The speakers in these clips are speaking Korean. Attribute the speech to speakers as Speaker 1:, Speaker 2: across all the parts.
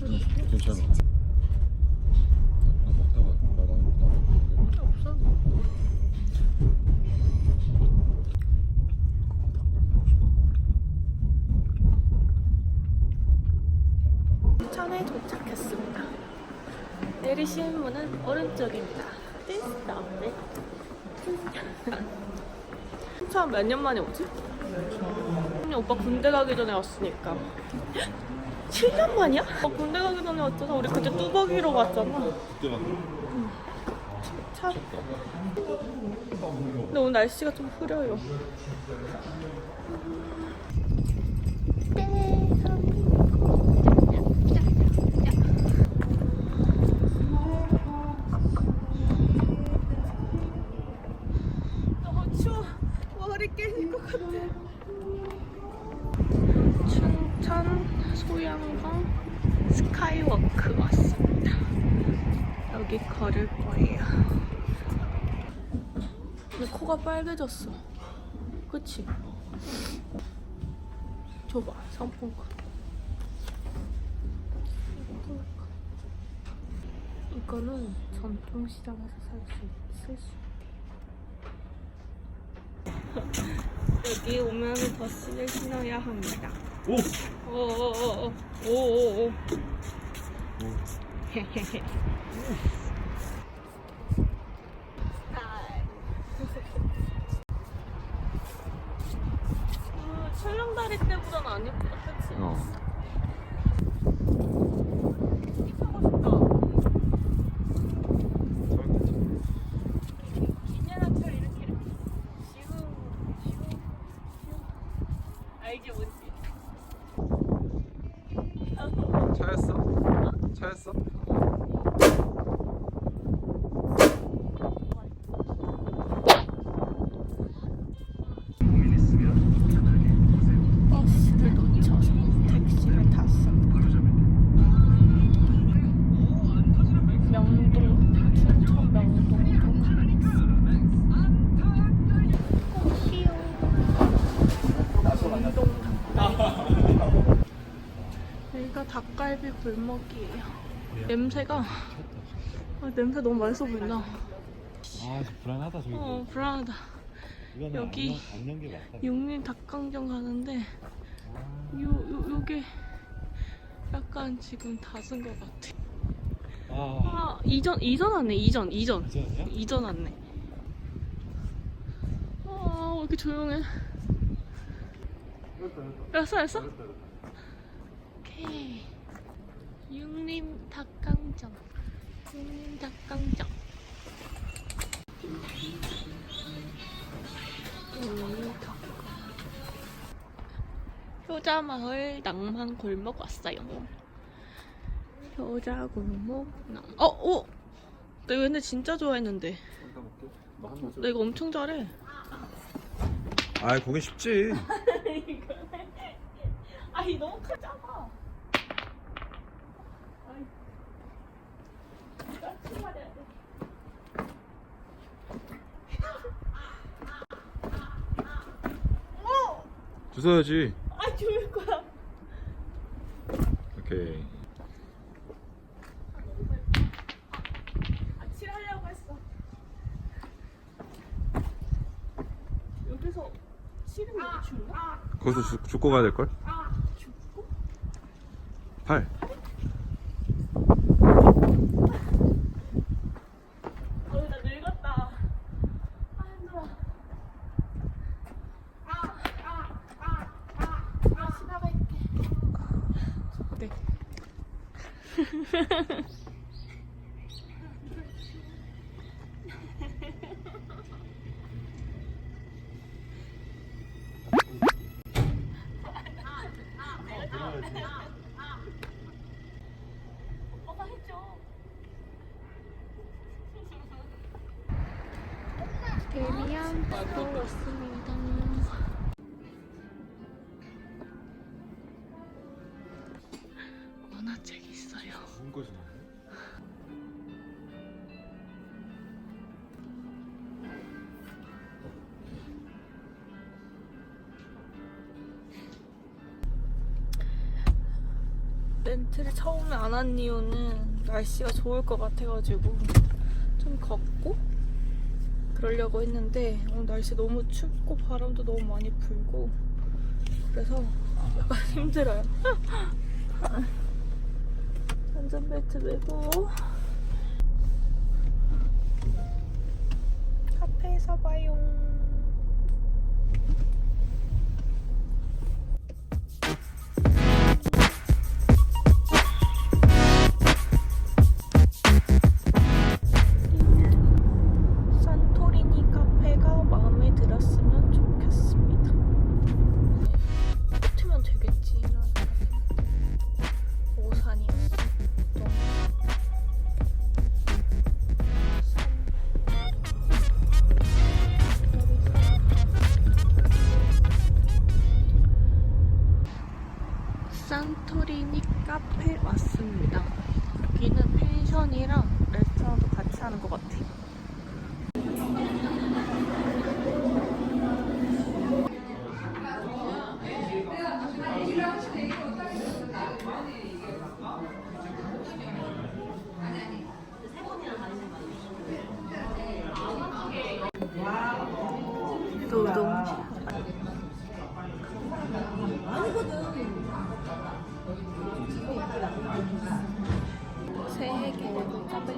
Speaker 1: 괜찮아. 아, 먹다가 나가는 거
Speaker 2: 없어. 천에 도착했습니다. 내리시는 문은 오른쪽입니다. 띠스다운데. 참 몇년 만에 오지? 오빠 군대 가기 전에 왔으니까. 7년 만이야? 어, 군대 가기 전에 왔잖아. 우리 그때 뚜벅이로 갔잖아.
Speaker 1: 그때가
Speaker 2: 참. 근데 오늘 날씨가 좀 흐려요. 너무 추워. 머리 깨질 것 같아. 춘천 소양강 스카이워크 왔습니다. 여기 걸을 거예요. 근데 코가 빨개졌어. 그치? 줘봐, 상품권. 이거는 전통시장에서 살수 있을 수. 여기 오면 버스를 신어야 합니다.
Speaker 1: 오!
Speaker 2: 오오오오 오오오. 헤헤헤. 그 철렁다리 때보다는 안 예쁘다, 그치?
Speaker 1: 어.
Speaker 2: 알지 뭔지?
Speaker 1: 차였어? 차였어?
Speaker 2: 닭갈비 골목이에요. 냄새가 아, 냄새 너무 맛있어 보인다.
Speaker 1: 아, 불안하다 저기.
Speaker 2: 어 불안하다. 여기. 육림 닭강정 가는데 요, 요, 요게 약간 지금 닫은 것 같아.
Speaker 1: 아,
Speaker 2: 아, 이전, 이전 왔네, 이전, 이전.
Speaker 1: 이전이야?
Speaker 2: 이전 왔네. 아, 왜 이렇게 조용해? 알았어, 알았어? 육림 닭강정. 육림 닭강정. 육림 닭. 효자마을 낭만 골목 왔어요. 효자 골목 낭. 어, 오. 나 이거 근데 진짜 좋아했는데. 나 이거 엄청 잘해.
Speaker 1: 아, 그게 쉽지.
Speaker 2: 아니 너무 크잖아.
Speaker 1: 주워야지.
Speaker 2: 아 좋을 거야.
Speaker 1: 오케이.
Speaker 2: 아 칠하려고 했어. 여기서 칠은 여기 줄나?
Speaker 1: 거기서 주, 죽고 가야 될걸?
Speaker 2: 아 죽고?
Speaker 1: 팔.
Speaker 2: 어, 나 늙었다. 아 힘들어. 아 지나갈게. 네. 오빠가 해줘. 데미안 바로 왔습니다. 만화책 있어요.
Speaker 1: 무슨 거지?
Speaker 2: 렌트를 처음에 안 한 이유는 날씨가 좋을 것 같아가지고 좀 걷고 그러려고 했는데 오늘 날씨 너무 춥고 바람도 너무 많이 불고 그래서 약간 힘들어요. 안전벨트 매고 카페에서 봐요. 노동. 새해 계획을 한다.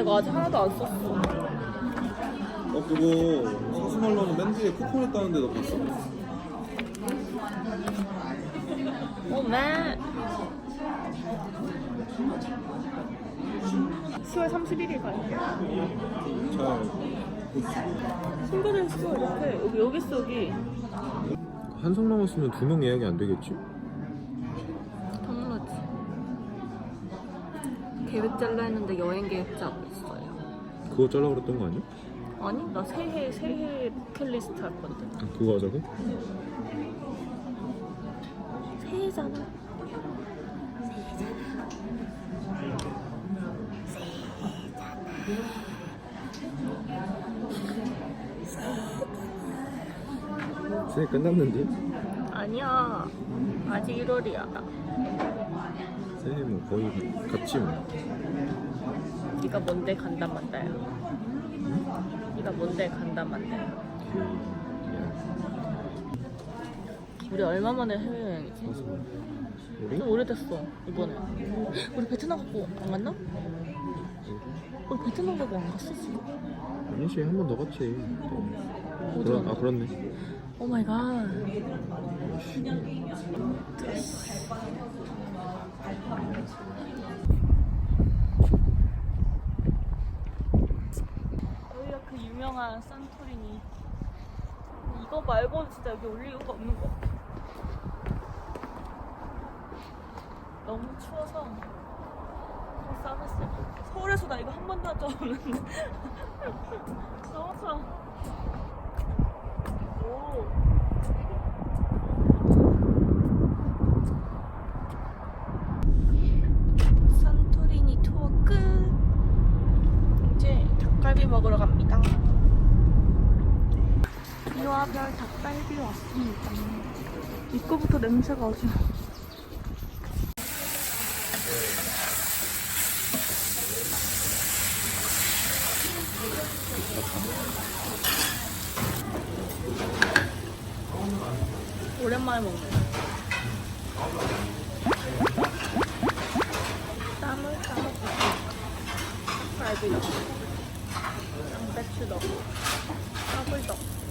Speaker 2: 이거 아직 하나도 안 썼어.
Speaker 1: 어 그거 사스말로는 맨 뒤에 쿠폰 있다는데 너 봤어?
Speaker 2: 오, 맨. 10월 31일 가요.
Speaker 1: 잘
Speaker 2: 숨겨져 있어, 이렇게. 여기, 여기 있어, 여기.
Speaker 1: 한성 남았으면 두 명 예약이 안 되겠지?
Speaker 2: 당연하지. 계획 잘라 했는데 여행 계획 짜고 있어요.
Speaker 1: 그거 잘라 그랬던 거 아니야?
Speaker 2: 아니, 나 새해, 새해 버킷리스트 할 건데.
Speaker 1: 아, 그거 하자고?
Speaker 2: 새해잖아.
Speaker 1: 새해 끝났는데?
Speaker 2: 아니야. 아직 1월이야.
Speaker 1: 새해 뭐 거의 갔지 뭐
Speaker 2: 네가 뭔데 간단 만다야. 네가 뭔데 간단 만다야.
Speaker 1: 그... 야
Speaker 2: 우리 얼마 만에 해외여행이지?
Speaker 1: 우리?
Speaker 2: 좀 오래됐어 이번에. 우리 베트남 가고 안 갔나? 우리 베트남 가고 안 갔어 지금?
Speaker 1: 아니지 한번 더 갔지 그런,
Speaker 2: 갔나?
Speaker 1: 아 그렇네
Speaker 2: 오 마이 갓. 여기가 그 유명한 산토리니. 이거 말고는 진짜 여기 올 이유가 없는 것 같아. 너무 추워서 좀 싸웠어요. 서울에서 나 이거 한 번도 한 적 없는데. 너무 추워. 오. 산토리니 투어 끝. 이제 닭갈비 먹으러 갑니다. 이와별 닭갈비 왔습니다. 이거부터 냄새가 아주. 오랜만에 먹네. 쌈을 싸먹고 갈비 넣고 양배추 넣고 밥을 넣고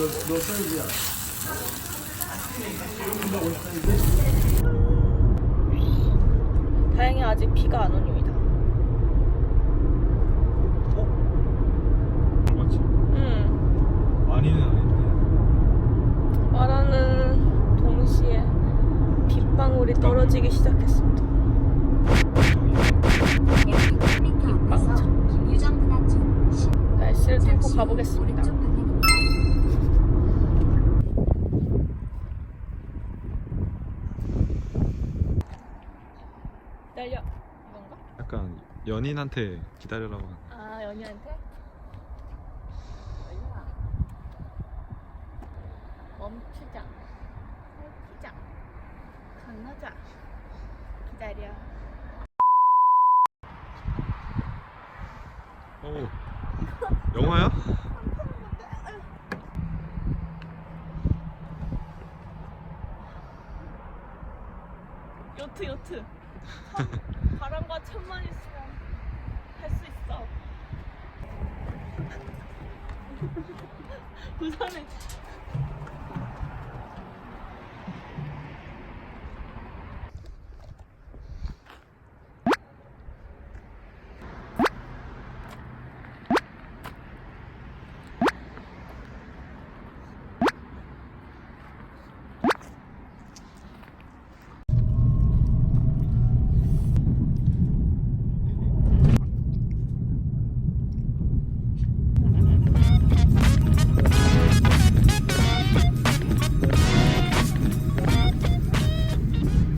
Speaker 1: 너
Speaker 2: 사이즈야. 다행히 아직 비가 안 오입니다.
Speaker 1: 어? 맞지?
Speaker 2: 응.
Speaker 1: 많이는 아닌데.
Speaker 2: 말하는 동시에 빗방울이 떨어지기 시작했습니다.
Speaker 1: 날씨를 뚫고
Speaker 2: 가보겠습니다.
Speaker 1: 연인한테 기다려라고 하는
Speaker 2: 아 연희한테? 연희야 멈추자. 살피자. 건너자. 기다려.
Speaker 1: 오 영화야?
Speaker 2: 요트 요트. 천- 바람과 천만 있으면 할 수 있어 부산에